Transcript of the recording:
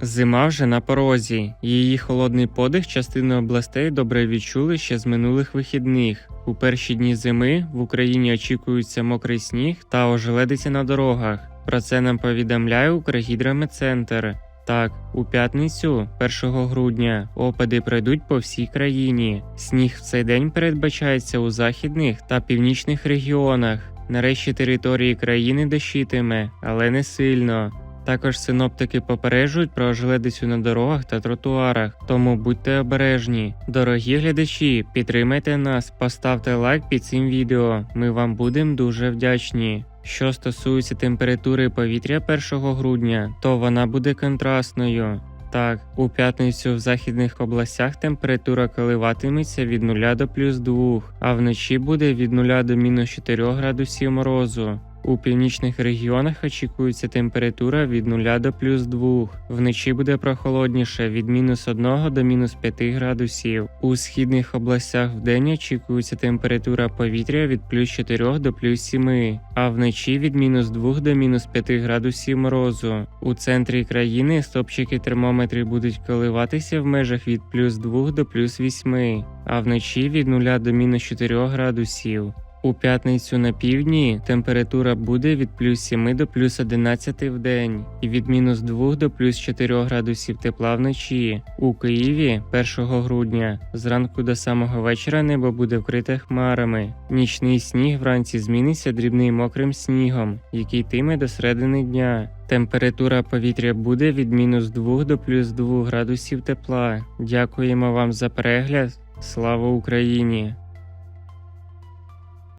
Зима вже на порозі. Її холодний подих частини областей добре відчули ще з минулих вихідних. У перші дні зими в Україні очікується мокрий сніг та ожеледиця на дорогах. Про це нам повідомляє Укргідрометцентр. Так, у п'ятницю, 1 грудня, опади пройдуть по всій країні. Сніг в цей день передбачається у західних та північних регіонах. Нарешті території країни дощитиме, але не сильно. Також синоптики попереджують про ожеледицю на дорогах та тротуарах, тому будьте обережні. Дорогі глядачі, підтримайте нас, поставте лайк під цим відео. Ми вам будемо дуже вдячні. Що стосується температури повітря 1 грудня, то вона буде контрастною. Так, у п'ятницю в західних областях температура коливатиметься від 0 до плюс 2, а вночі буде від 0 до мінус 4 градусів морозу. У північних регіонах очікується температура від 0 до плюс 2. Вночі буде прохолодніше від мінус 1 до мінус 5 градусів. У східних областях вдень очікується температура повітря від плюс 4 до плюс 7, а вночі від мінус 2 до мінус 5 градусів морозу. У центрі країни стопчики термометрів будуть коливатися в межах від плюс 2 до плюс 8, а вночі від 0 до мінус 4 градусів. У п'ятницю на півдні температура буде від плюс 7 до плюс 11 в день і від мінус 2 до плюс 4 градусів тепла вночі. У Києві 1 грудня зранку до самого вечора небо буде вкрите хмарами. Нічний сніг вранці зміниться дрібним мокрим снігом, який тиме до середини дня. Температура повітря буде від мінус 2 до плюс 2 градусів тепла. Дякуємо вам за перегляд. Слава Україні!